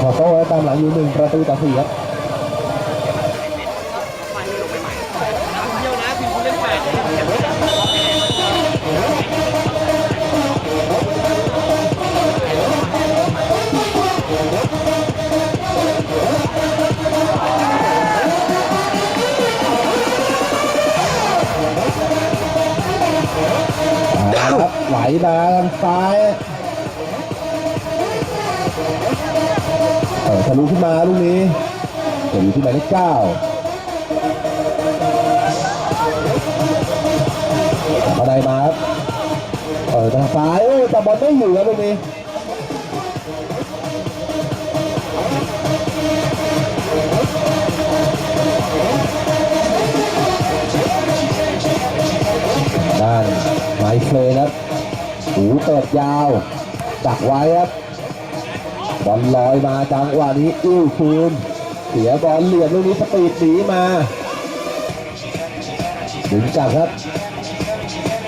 ขอโต้ไว้ตามหลังอยู่หนึ่งประตูต่อสี่ครับเดียวนะทีมคุณเล่นแปดเนี่ยเอาละครับไหลมาทางซ้าย ลุขึ้นมาลูกนี้จะอยู่ที่หมายเลขเก้าเอาได้มาครับเออทางซ้ายโอ้แต่บอลไม่อยู่ครับลูกนี้ด้านไมเฟลย์ครับหูเปิดยาวดักไว้ครับ บอลลอยมาจังหวะนี้อื้อคืนเสียบอลเหลี่ยมลูกนี้สปีดหนีมาดึงกลับครับ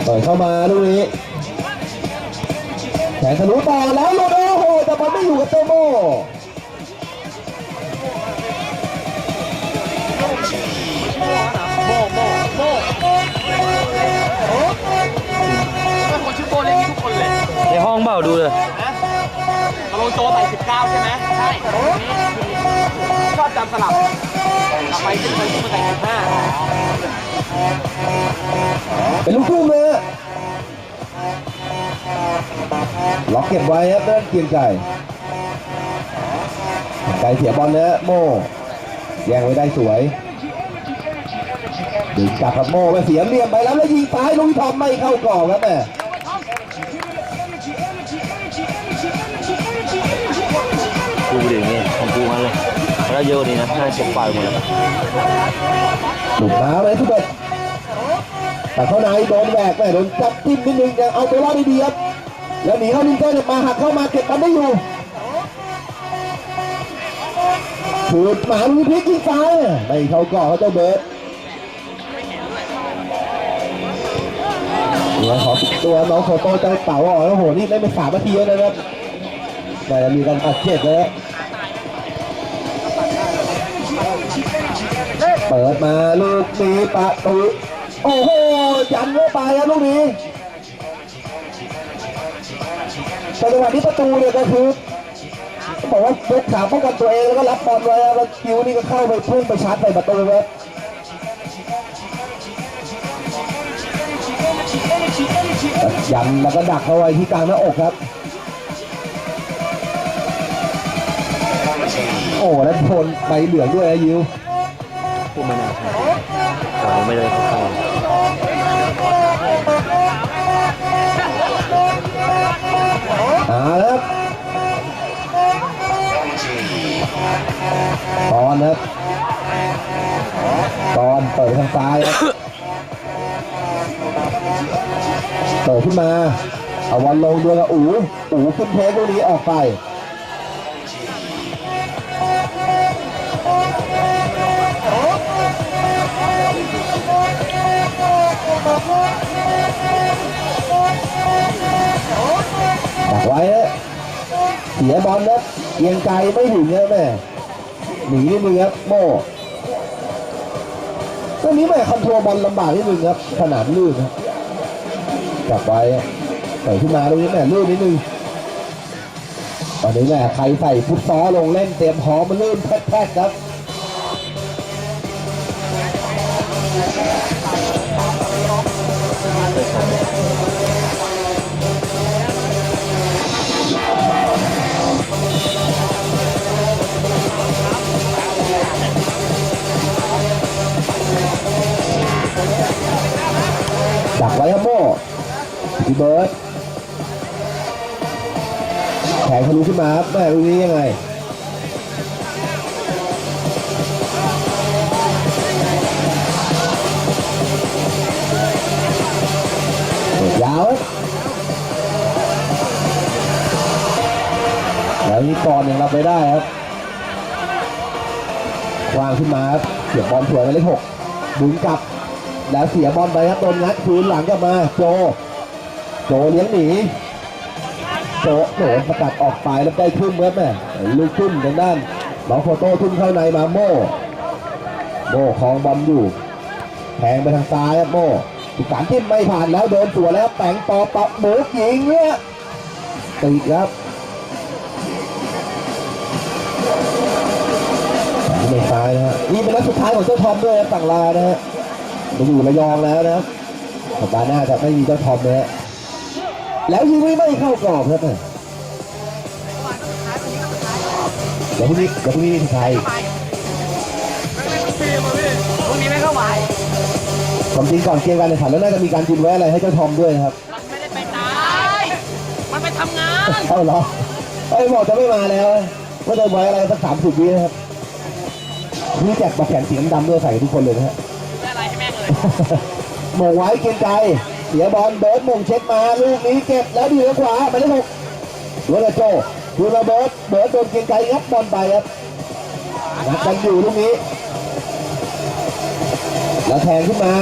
เปิดเข้ามาลูกนี้แขนทะลุต่อแล้วลูกโอ้โหแต่บอลไม่อยู่กับเตโมโม่โมโม่เป็นคนชื่อโบเล่นทุกคนเลยในห้องเปล่าดูเลย ลงโจใส่19 ใช่ไหมใช่ชอบจำสลับกลับไปขึ้นไปขึ้นมาใส่15เป็นลูกทุ่งเลยฮะล็อกเก็บไว้ครับด้านเกียงไก่ไก่เสียบอลนะฮะโม่แย่งไว้ได้สวยดึงกลับกับโม่ไปเสียเหลี่ยมไปแล้วแล้วยิงซ้ายลุยทอมไม่เข้ากรอบครับแม่ กูดิอย่างงี้ของกูงั้นเลยแล้วเยอะกว่านี้นะน่าจะปล่อยหมดแล้วหลุดมาเลยทุกคนแต่เข้าในโดนแหวกแม่โดนจับจิ้มนิดนึงยังเอาตัวรอดด้ดีครับแล้วหนีเข้าลิงเกอร์มาหักเข้ามาเก็บมันได้อยู่ถูดหมาลุยพิกยิงซ้ายไม่เข้ากรอเขาเจ้าเบิร์ดตัวของตัวน้องโคโต้จเป่าออกแล้วโหนี่ได้เป็นสามนาทีแล้วนะครับแต่มีการอัดเจ็บแล้ว เปิดมาลูกนี้ประตูโอ้โหยันเข้าไปครับลูกนี้แต่จังหวะนี้ประตูเนี่ยก็คือบอกว่ายกขาป้องกันตัวเองแล้วก็รับบอลไว้แล้วคิวนี่ก็เข้าไปพุ่งไปชาร์จใส่ประตูครับยันแล้วก็ดักเข้าไว้ที่กลางหน้าอกครับ โอ้แล้วโดนใบเหลืองด้วยนะยิว กูไม่น่าใช่เขาไม่ได้เขาอ่าแล้วครับตอนนะครับตอนเปิดทางซ้ายครับเปิดขึ้นมาเอาวันลงด้วยกับอู๋อู๋ขึ้นเทสตรงนี้ออกไป ไว้เสียบอลนะเอียงไกลไม่ถึงนะแม่หนีนิดนึงครับโม่ตรงนี้แม่คอนโทรลบอลลำบากนิดนึงครับสนามลื่นนะจับไว้ใส่ขึ้นมาตรงนี้แม่ลื่นนิดนึงตอนนี้แม่ใครใส่ฟุตซอลลงเล่นเตรียมพร้อมมันลื่นแพทๆครับ ดักไว้ครับโม่พี่เบิร์ดแข่งทะลุขึ้นมาครับแม่ลูกนี้ยังไงยาวแล้วนี่กรยังรับไปได้ครับวางขึ้นมาครับเสียบบอลสวยไปเลขหกดึงกลับ แล้วเสียบอลไปครับโดนงัดคืนหลังกลับมาโจ โจเลี้ยงหนี โจโหนสกัดออกไปแล้วได้ทุ่มครับแม่ลูกทุ่มทางด้านน้องโฟโต้ทุ่มเข้าในมาโม่โม่คลองบอลอยู่แทงไปทางซ้ายครับโม่สุการจิ้มไม่ผ่านแล้วโดนตัวแล้วแต่งต่อปับหมูยิงเนี่ยติดครับไม่ซ้ายนะฮะนี่เป็นนัดสุดท้ายของเจ้าทอมด้วยนะฝั่งลานะฮะ มาอยู่ระยองแล้วนะครับสัปดาห์หน้าจะไม่มีเจ้าทอมนะฮะแล้วยิงไม่ไม่เข้ากรอบครับเนี่ยเดี๋ยวพรุ่งนี้เดี๋ยวพรุ่งนี้มีใครพรุ่งนี้ไม่เข้าหมายความจริงก่อนเกมการแข่งขันแล้วน่าจะมีการกินไว้อะไรให้เจ้าทอมด้วยนะครับ มันไม่ได้ไปตายมันไปทำงานเอ้าเหรอเอ้ยบอกจะไม่มาแล้วว่าจะไว้อะไรสักสามสิบวินะครับนี่แจกมาแขนสีดำๆด้วยใส่ทุกคนเลยนะฮะไม่อะไรให้แม่งเลยหม่งไว้เกรียงไกรเสียบอลเบิร์ดหม่งเช็คมาลูกนี้เก็บแล้วดีแล้วขวาไปได้หกดูแลโจดูแลเบิร์ดเบิร์ดโดนเกรียงไกรงัดบอลไปครับงัดกันอยู่ลูกนี้ แล้วแทงขึ้นมา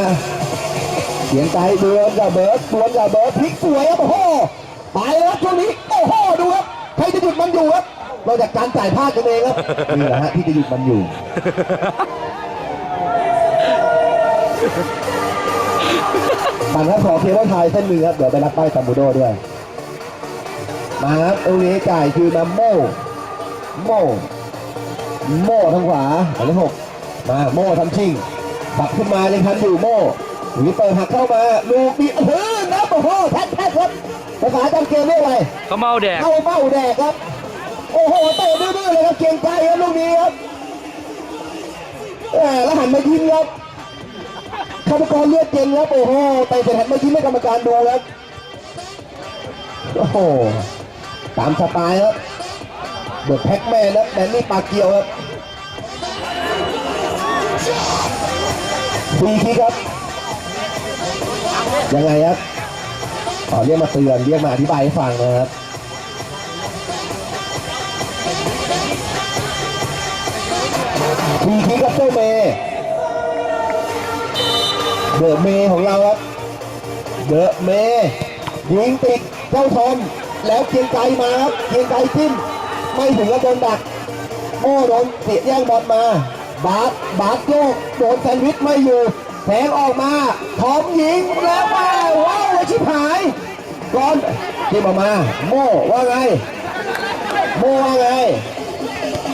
เกรียงไกรดวลกับเบิร์ดดวลกับเบิร์ดพลิกสวยครับโอ้โหไปแล้วช่วงนี้โอ้โหดูครับใครจะหยุดมันอยู่ครับนอกจากการจ่ายพลาดกันเองครับนี่แหละฮะที่จะหยุดมันอยู่ ฝั่งครับขอเคเบิลไทยเส้นหนึ่งครับ เดี๋ยวไปรับป้ายซัมบูโดด้วย มาครับตรงนี้จ่ายคือมาโม่โม่โม่ทางขวาหมายเลขหกมาโม่ทำชิงปักขึ้นมาเลยทันอยู่โม่หรือเปิดหักเข้ามาลูกนี้โอ้โหนับโอ้โหแท็กแท็กครับภาษาจำเกมเรียกอะไรเขาเมาแดกเข้าเป้าแดกครับ โอ้โหเตะดื้อๆเลยครับเกรียงไกรครับลูกนี้ครับแหมแล้วหันมายิ้มครับ กรรมกรเลือดเย็นครับโอ้โหเตะเสร็จหันมายิ้มให้กรรมการดูครับโอ้โหตามสไตล์ครับเดือดแพ็กแม่นะแมนนี่ปากเกียวครับฟรีคิกครับ ยังไงครับอ๋อเรียกมาเตือนเรียกมาอธิบายให้ฟังนะครับทีคีกับเจ้าเมย์ เดอะเมย์ของเราครับ เดอะเมย์ยิงติดเจ้าทอมแล้วเกียงไกมาครับเกียงไกจิ้มไม่ถึงกับโดนดักโม่โดนเสียแย่งบอลมา บาสบาสโยกโดนแซนด์วิชไม่อยู่แทงออกมาทอมยิงแล้วมาว้าวชิบหายก่อนจิ้มออกมา โม่ว่าไง โม่ว่าไง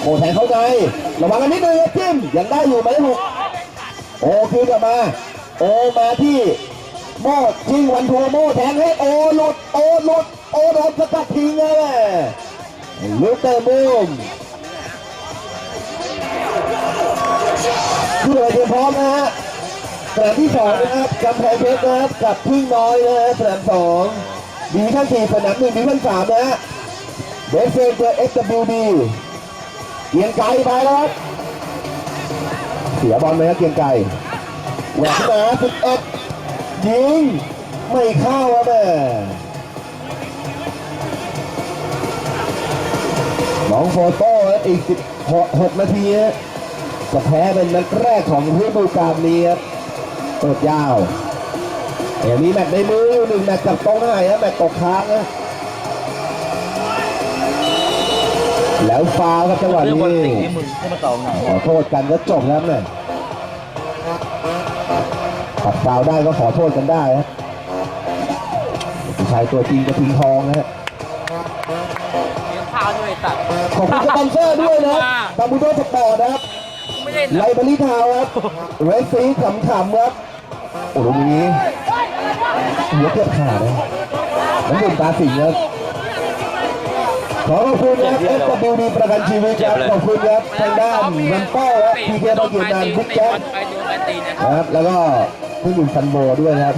โอ้แทงเข้าใจระวังกันนิดนึงจิ้มยังได้อยู่ไหมหกโอ้คืนกลับมา โอมาที่โม่ชิงวันทัวโม่แทงให้โอหลุดโอหลุดโอโดนสกัดทิ้งเลยลูกเตอร์บูมผู้เล่นเตรียมพร้อมนะฮะสนามที่สองนะครับกำแพงเพชรนะครับกับพึ่งน้อยนะฮะสนามสองดีขั้นสี่สนามหนึ่งดีขั้นสามนะฮะเบสเซนเจอ SWD เกียงไกรไปแล้วครับเสียบอลไหมครับเกียงไกร แหวกขึ้นมาสิบเอ็ดยิงไม่เข้าแม่น้องโฟโต้อีกสิบหกนาทีจะแพ้เป็นนัดแรกของฤดูกาลนี้ครับเปิดยาวเดี๋ยวมีแมตช์ในมือหนึ่งแมตช์กับตรงให้ครับแมตช์ตกค้างนะแล้วฟาวล์ครับจังหวะนี้บอลติ่งนี่มึงให้มาต่อยขอโทษกันก็จบแล้วเนี่ย ขับฟาวล์ได้ก็ขอโทษกันได้ฮะผู้ชายตัวจริงกระทิงทองนะฮะเลี้ยงข้าวด้วยตัด ขอบคุณสปอนเซอร์ด้วยนะครับตาบูโดสปอร์ตนะครับ ไม่ได้ไลบรารีทาวน์ครับ เรสซีขำขำๆครับ โอ้โหตรงนี้หัวเกือบขาดนะน้ำดื่มตาสิงห์ครับขอขอบคุณนะครับ SWD ประกันชีวิตครับ ขอบคุณครับ ทางด้านนันเป้าและพีเคบากินันบิ๊กแจ๊คไปดูไป ตีนะ นะครับ แล้วก็เครื่องดื่มซันโบด้วยนะครับ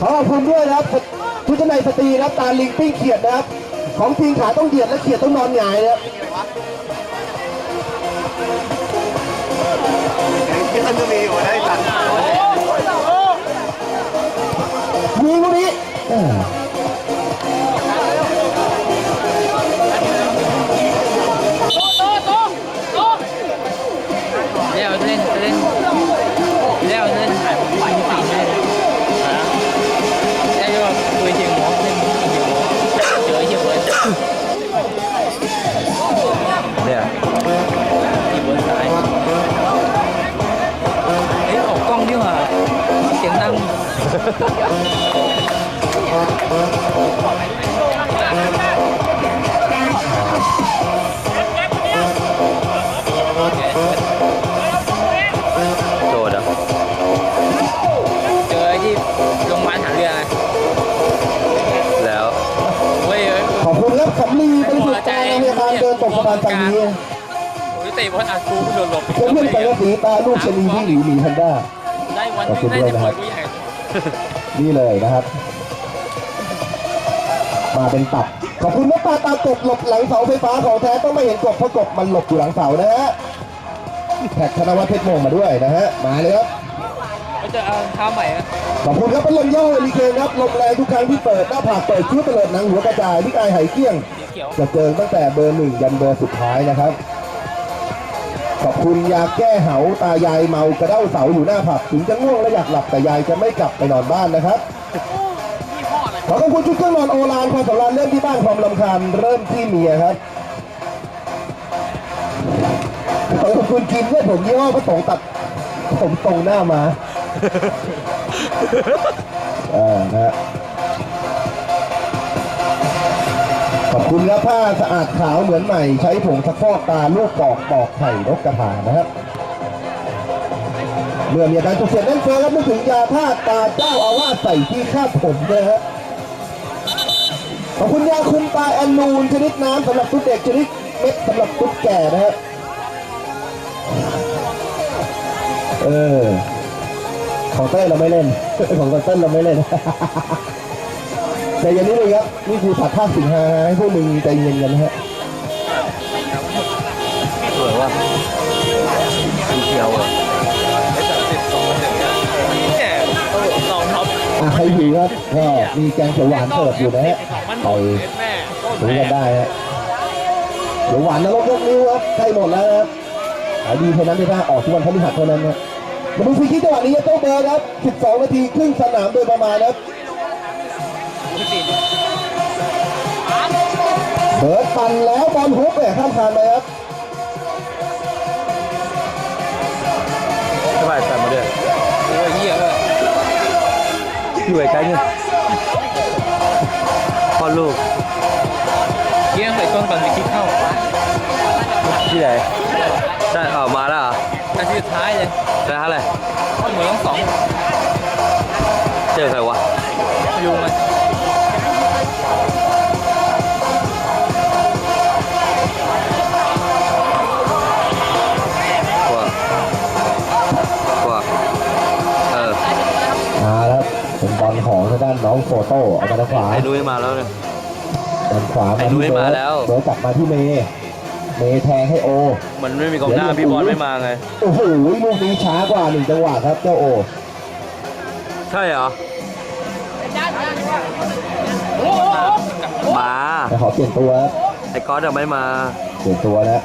ขอขอบคุณด้วยนะครับทุกท่านในสตรีนะครับตาลิงปิ้งเขียดนะครับ ของจริงขาต้องเหยียดและเขียดต้องนอนหงายนะครับที่มันจะมีอยู่ได้ตัดยิงลูกนี้ เดินตกสะพานสังนี้โอ้ยเตะบอลอัดกูโดนหลบเพื่อนเพื่อนไปกระสีตาลูกชะนีที่หนีหนีแพนด้าได้วันขอบคุณได้ด้วยจะนะปคล่รัอบยกูใหญ่นี่เลยนะครับ มาเป็นตับขอบคุณแม่ปลาตากบหลบหลังเสาไฟฟ้าของแท้ต้องไม่เห็นกบเพราะกบมันหลบอยู่หลังเสานะฮะแท็กธนวัฒน์เพชรมงมาด้วยนะฮะมาเลยครับก็จะเอาเท้าใหม่อะขอบคุณครับเป็นลมย่อเฮลิเคนครับลมแรงทุกครั้งที่เปิดหน้าผากเปิดคิ้วเตลิดหนังหัวกระจายที่กายไหเกี้ยงสีเขียว จะเจอตั้งแต่เบอร์หนึ่งยันเบอร์สุดท้ายนะครับ ขอบคุณยาแก้เหาตายายเมากระเด้าเสาอยู่หน้าผับถึงจะง่วงและอยากหลับแต่ยายจะไม่กลับไปนอนบ้านนะครับขอขอบคุณชุดเครื่องนอนโอรานความสำราญเริ่มที่บ้านความลำคาญเริ่มที่เมียครับขอขอบคุณกินเพื่อนผมยี่ห้อพระสงฆ์ตัดผมตรงหน้ามาเออนะ คุณครับผ้าสะอาดขาวเหมือนใหม่ ใช้ผงซักฟอกตาลูกกอกปอกไข่นกกระทานะครับเมื่อมีอาการจุกเสียดแน่นเฟ้อครับนึกถึงยาธาตุตาเจ้าอาวาสใส่ที่คาดผมนะฮะขอบคุณยาคุมตาแอนนูนชนิดน้ำสำหรับตุ๊กเด็กชนิดเม็ดสำหรับตุ๊กแก่นะฮะเออของเต้ยเราไม่เล่น ของเต้ยเราไม่เล่น แต่อย่างนี้เลยครับนี่คือผัดภาคสิงหาให้พวกมึงใจเย็นกันนะฮะสวยว่ะสีเขียวอะเนี่ยโอ้โหสองท็อปอะใครหิวครับก็มีแกงเขียวหวานเสิร์ฟอยู่นะฮะมันไปแม่โคตรซื้อแม่กันได้ฮะเดี๋ยวหวานนรกยกนิ้วครับใกล้หมดแล้วนะครับขายดีเท่านั้นที่ถ้าออกทุกวันพฤหัสเท่านั้นนะเดี๋ยวมึงฟรีคิดจังหวะนี้จะต้องเบอร์ครับ 12 นาทีครึ่งสนามโดยประมาณนะครับ ไม่ติดเบิร์ดปั่นแล้วบอลฮุบเนี่ยข้ามคานไปครับสบายแต่มาด้วยโอ้ยเหี้ยเลยอยู่ไกลๆเนี่ยพ่อลูกเหี้ยใส่ต้นก่อนจะคิดเข้าที่ไหนได้ออกมาแล้วเหรอนาทีสุดท้ายเลยได้เท่าไหร่เหมือนต้องสองเจอใครวะยุงมัน โฟโต้เอามาทางขวาไอ้นุ้ยมาแล้วเนี่ย ด้านขวาไอ้นุ้ยมาแล้ว เบิร์ดกลับมาที่เมย์เมย์แทงให้โอ มันไม่มีกองหน้าพี่บอลไม่มาไง โอ้โหลูกนี้ช้ากว่าหนึ่งจังหวะครับเจ้าโอ ใช่เหรอ มา แต่ขอเปลี่ยนตัวครับไอ้ก๊อตยังไม่มา เปลี่ยนตัวนะ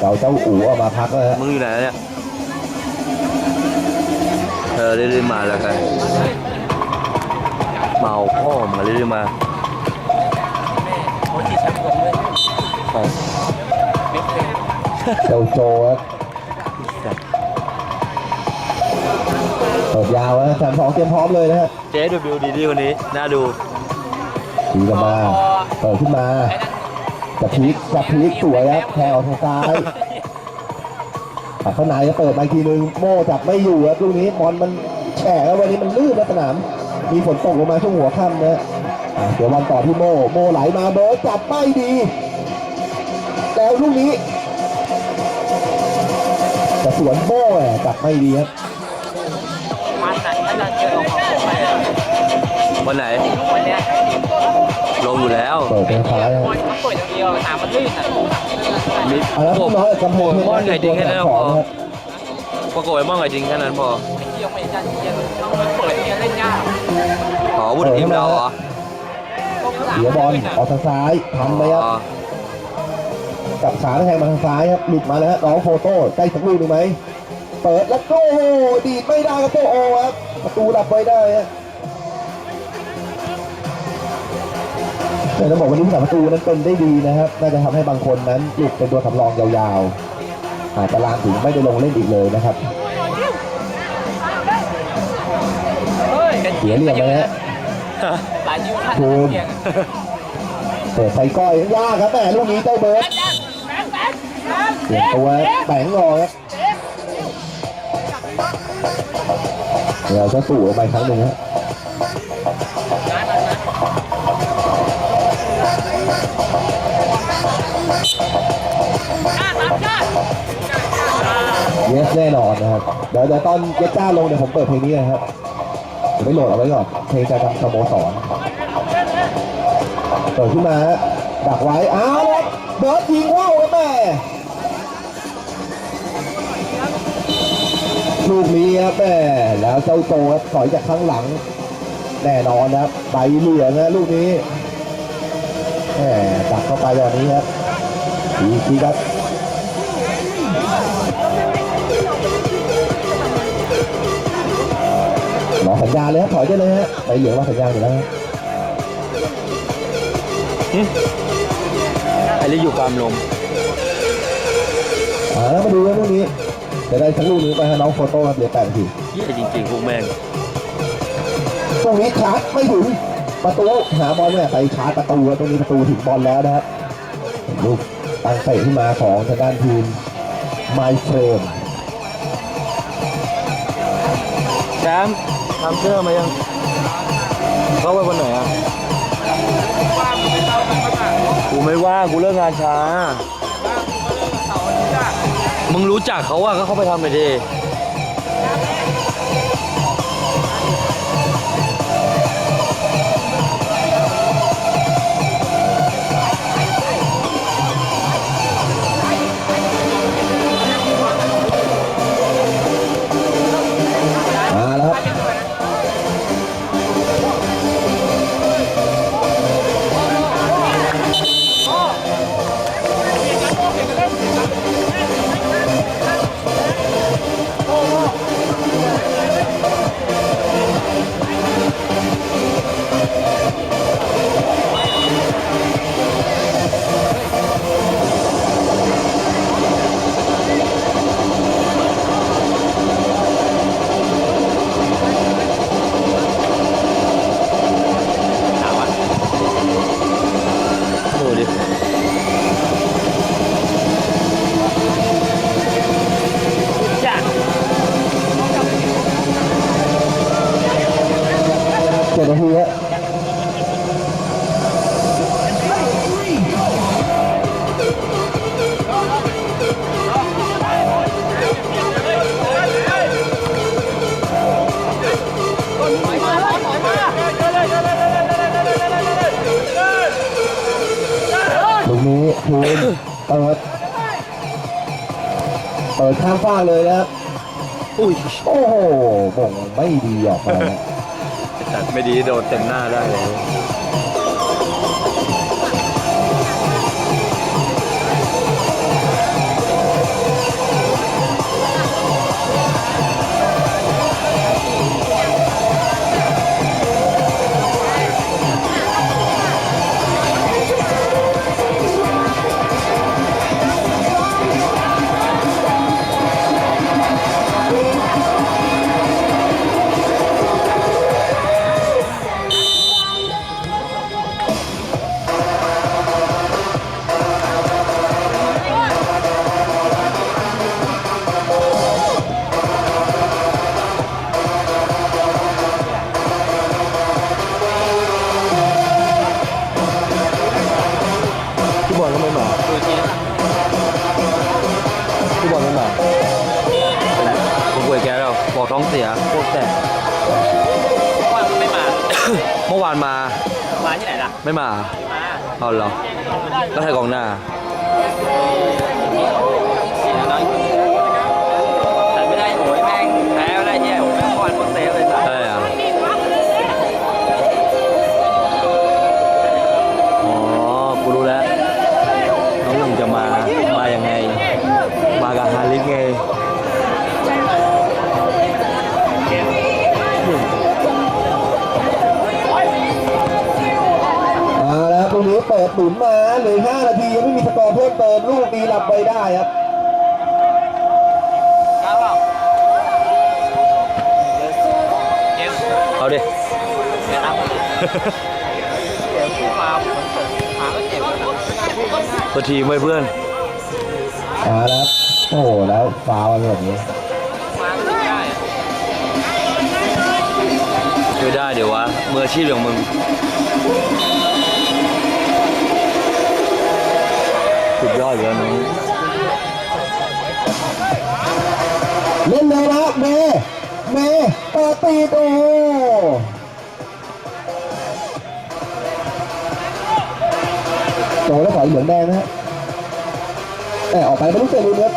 เราเจ้าอู๋เอามาพักแล้วฮะมึงอยู่ไหนเนี่ย เออเรื่อยๆมาแล้วกัน เมาพ่อมาเรื่อยๆมาโอ้ยที่แชมป์ลงเลยไปเจ้าโจครับเปิดยาวนะสามสองเตรียมพร้อมเลยนะฮะเจ๊ดูบิวดีดีกว่านี้ น่าดูดีกันมาเปิดขึ้นมาจับพีกจับพีกสวยครับแทงออกทางซ้ายปัดเข้าในจะเปิดมาอีกทีนึงโม่จับไม่อยู่ครับลูกนี้บอลมันแฉะแล้ววันนี้มันลื่นนะสนาม มีฝนตกลงมาช่วงหัวค่ำนะอะเดี๋ยววันต่อที่โม่โม่ไหลมาเบิร์ดจับไม่ดี แล้วลูกนี้แต่สวนโม่แหละจับไม่ดีครับมันไหนมันจะเจอของผมไปวันไหนวันเนี้ยลงอยู่แล้วเปิดเป็นซ้ายครับบอลมันเปิดอย่างเดียวถามมันลื่นอะมีเอาละครับน้อยกำแพงเพชรบอลไก่จริงแค่นั้นขพอองนะครับปรากฏไอ้บ้องไก่จริงแค่นั้นพอไอ้เหี้ยไม่ได้เหี้ยมันเปิดเนี่ยเล่นยากขอพูดถึงทีมเราเหรอเสียบอลออกทางซ้ายทำไปครับอ๋อกับขาแทงมาทางซ้ายครับหลุดมาแล้วฮะน้องโฟโต้ใกล้สักลูกหนึ่งไหมเปิดแล้วก็โอ้โหดีดไม่ได้ครับโตโอครับประตูดับไว้ได้ฮะแต่ต้องบอกวันนี้ผู้สาประตูนั้นเป็นได้ดีนะครับน่าจะทำให้บางคนนั้นหลุดเป็นตัวสำรองยาวๆอาจจะลามถึงไม่ได้ลงเล่นอีกเลยนะครับ สียเหลี่ยมเลยฮะหลายนิ้วขั้นถูกเกียงเปิดไฟก้อยยากครับแม่ลูกนี้เจ้าเบิร์ดเปลี่ยนตัวแบงรอครับเดี๋ยวจะสู่ออกไปครั้งหนึ่งฮะเยสแน่นอนนะครับ เดี๋ยวเดี๋ยวตอนเยสจ้าลงเดี๋ยวผมเปิดเพลงนี้นะครับเดี๋ยว ไม่โหลดเอาไว้ก่อนเพลงจะทำสโมสรเปิดขึ้นมา ดักไว้ อ้าวเบิร์ดยิงว่าวแม่ลูกนี้ครับแม่แล้วเจ้าโจครับถอยจากข้างหลัง แน่นอนนะครับใบเหลืองนะลูกนี้แหมดักเข้าไปแบบนี้ครับดีทีครับ ญญาณเลยครับถอยได้เลยฮะใบเหลืองรอสัญญาณอยู่แล้วฮะไอ้นี่อยู่กลามลมอ่าแล้วมาดูกันพวกนี้จะได้สักลูกหนึงไปให้น้องโฟโต้ครับเหลือแปดนาทีเยี่ยจริงๆพวกแม่งตรงนี้ชาร์จไม่ถึงประตูหาบอลเนี่ยไปชาร์จประตูแล้วตรงนี้ประตูถึงบอลแล้วนะครับลูกตั้งเตะขึ้นมาของทางด้านทีมไมเฟรม แชมป์ ทำเสื้อมายังเขาไว้วันไหนอะกูไม่ว่างกูเลิกงานช้า มึงรู้จักเขาอะก็เข้าไปทำหน่อยดิ โดนเต็มหน้าได้เลย บอกท้องเสียโคตรแสบว่ามันไม่มา เมื่อวานมา มาที่ไหนล่ะ ไม่มามาเอาเหรอก็ไทยกองหน้าแต่ไม่ได้โอ้ยแม่งแพ้ไม่ได้เฮียโอ้ยแม่งวันโคตรเซฟเลย หนุนมาเหลือ5นาทียังไม่มีสกอร์เพิ่มเติมลูกนี้รับไว้ได้ครับกล้าเปล่าเกมเอาดิเดี๋ยวรับเดี๋ยวคู่มาผมเปิดขาก็เจ็บแล้วนะตัวทีมไว้เพื่อนมาแล้วครับโอ้โหแล้วฟาวล์กันแบบนี้มาก็ไม่ได้อะช่วยได้เดี๋ยววะมืออาชีพอย่างมึง ยอดเลยน้องเล่นเลยนะเมย์เมย์เปิดตีโอ้โจแล้วถอยเหลืองแดงนะฮะแต่ออกไปไม่รู้เตะลุนครับ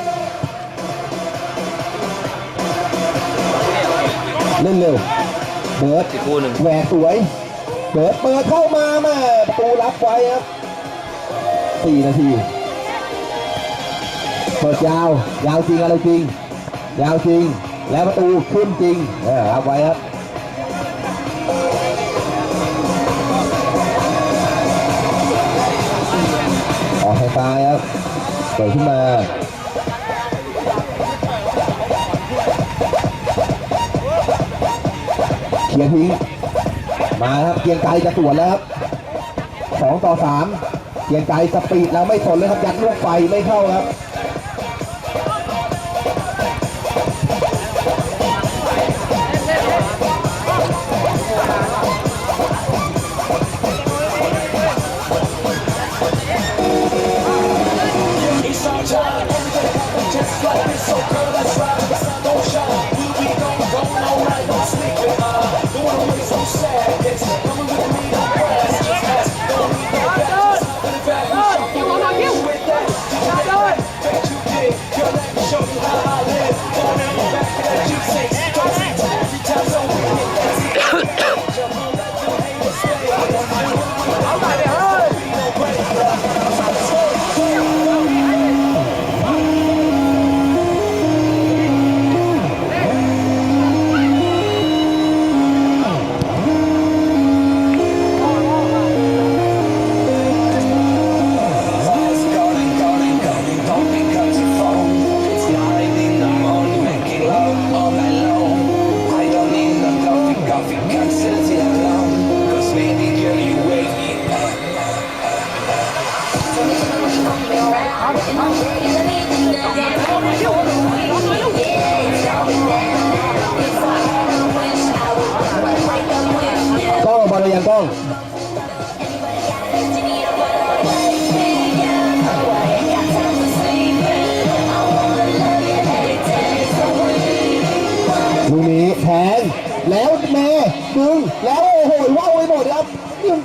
เล่นเร็วเบิร์ดอีกคู่หนึ่งแหวกสวยเบิร์ดเปิดเข้ามาแม่ประตูรับไว้ครับสี่นาที เปิดยาว ยาวจริงอะไรจริง ยาวจริง แล้วประตูขึ้นจริง เออรับไว้ครับออกทางซ้าครับเปิดขึ้นมาเคลียร์ทิ้งมาครับเกียงไกรจะสวนแล้วครับสองต่อสามเกียงไกรสปีดแล้วไม่สนเลยครับยัดลูกไฟไม่เข้าครับ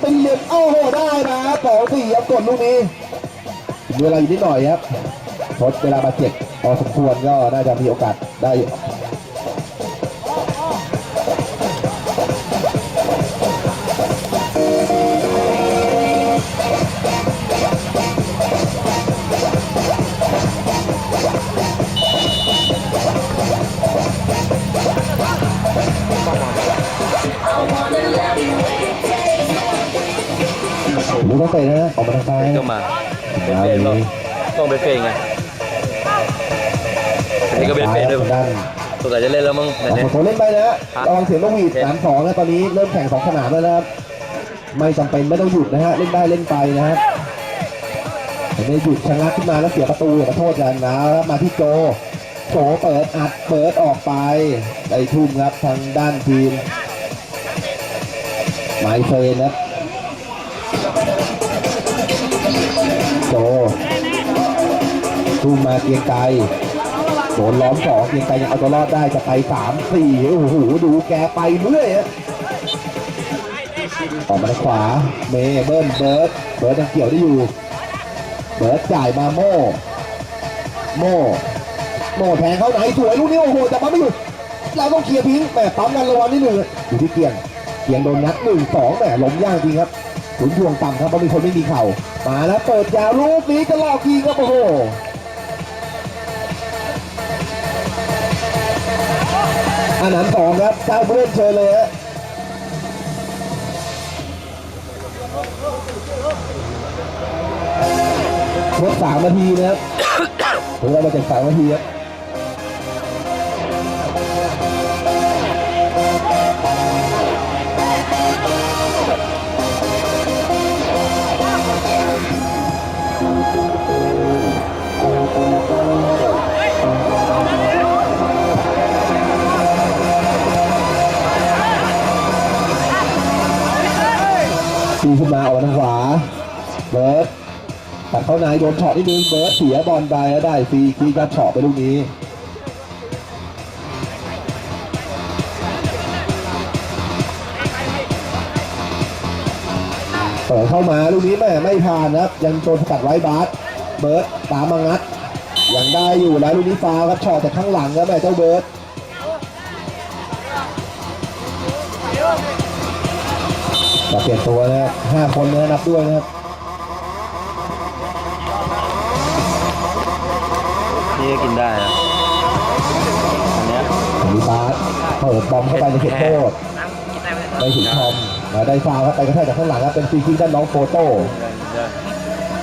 ตีเป็นเหลี่ยมโอ้โหได้นะสองสี่ครับกดลูกนี้มีเวลาอยู่นิดหน่อยครับทดเวลาบาดเจ็บพอสมควรก็น่าจะมีโอกาสได้ เตะนะออกมาทางซ้ายก็มาเป็นเฟนก็ต้องเป็นเฟนไงอันนี้ก็เป็นเฟนด้วยด้านตัวไหนจะเล่นแล้วมั้งไหนขเนี่ยอโทษเล่นไปนะฮะครับระวังเสียงนกหวีดสามสองนะตอนนี้เริ่มแข่งสองสนามแล้วนะครับไม่จำเป็นไม่ต้องหยุดนะฮะเล่นได้เล่นไปนะฮะแต่ไม่หยุดชะงักขึ้นมาแล้วเสียประตูอย่ามาโทษกันนะแล้วมาที่โจโจเปิดอัดเปิดออกไปได้ทุ่มครับทางด้านทีมไมเฟรนนะครับ ทุ่มมาเกรียงไกรโดนล้อมสองเพียงไกรยังเอาตัวรอดได้จะไปสามสี่โอ้โหดูแกไปเรื่อยฮะออกมาทางขวาเมเบิ้ลเบิร์ดเบิร์ดยังเกี่ยวได้อยู่ เบิร์ดจ่ายมาโม่โม่โม่แทงเข้าไหนสวยลูกนี้โอ้โหแต่มันไม่หยุดเราต้องเคลียร์ทิ้งแหมปั๊มกันระวังนิดหนึ่งอยู่ที่เกียงเกียงโดนงัดหนึ่งสองแหมล้มยากจริงครับขุนพวงต่ำครับเพราะมีคนไม่มีเข่ามาแล้วเปิดยาวลูกนี้จะลอกทีครับโอ้โห อันามสองครับสร้างผู้เล่นเชิญเลยฮะหมดสามนาทีนะครับผมเอามาจากสามนาทีครับ ขึ้นมาออกทางขวาเบิร์ดตัดเข้าในโดนเฉาะนิดนึงเบิร์ดเสียบอลไปแล้วได้ฟรีคีการเฉาะไปลูกนี้เปิดเข้ามาลูกนี้แม่ไม่ผ่านนะครับ ยังโดนสกัดไว้บาสเบิร์ดตามมางัดยังได้อยู่แล้วลูกนี้ฟาวล์ครับเฉาะจากข้างหลังครับแม่เจ้าเบิร์ด จะเปลี่ยนตัวนะครับห้าคนนะนับด้วยนะครับนี่ก็กินได้นะอันเนี้ยมีบาสเปิดบอมเข้าไปในเขตโทษไปถึงทอมมาได้ฟาวล์ครับไปกระแทกจากข้างหลังครับเป็นฟรีคิกด้านน้องโฟโต้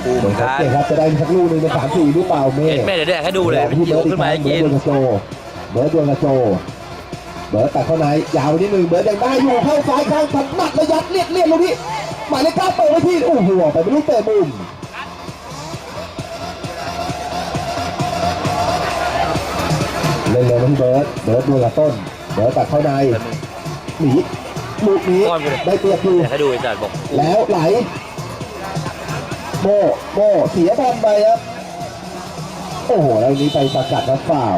กูเหมือนสักังนเกตครับจะได้สักลูกหนึงเป็นสามสี่หรือเปล่าเมเห็ฆนแม่เดี๋ยวแดกให้ดูเลยเป็นที่โยเบิร์ดอีขึ้กนคมารั้งให้เบิร์กิดนดวงกระโจเบิร์ดดวงกระโจ เบิร์ดตัดเข้าในยาวไปนิดนึงเบิร์ดยังได้อยู่เข้าซ้ายข้างถนัดระยัดเลียดเลียดลูกนี้หมายเลขเก้าเปิดไว้ที่โอ้โหออกไปเป็นลูกเตะมุมเล่นเลยนะพี่เบิร์ดเบิร์ดดูกับต้นเบิร์ดตัดเข้าในหนีลูกนี้ได้เปรียบอยู่แดกให้ดูไอ้จัดบอกแล้วไหลโมโมเสียบอลไปครับโอ้โหแล้วนี้ไปสกัดนัดฝ่าว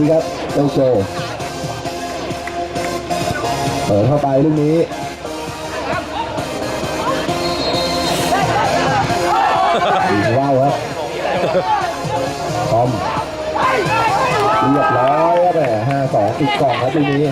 นี้ครับเจ้าโจเปิดเข้าไปลูกนี้ดีว้าวครับคอมเรียบร้อยแหมห้าสองติดกล่องครับทีนี้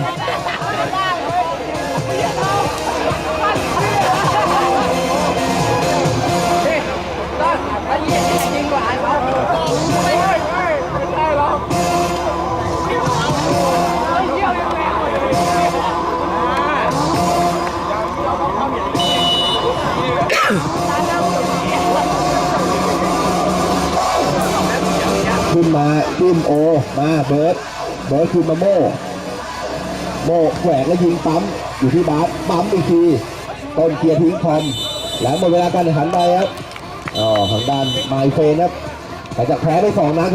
มโอมาเบิร์ดเบิร์ดคืนมาโม่โม่แหวกแล้วยิงปั๊มอยู่ที่บาสปั๊มอีกทีต้นเกียร์ทิ้งคอมแล้วหมดเวลาการแข่งขันไปครับอ๋อทางด้านไมเฟนครับหลังจากแพ้ไปสองนัด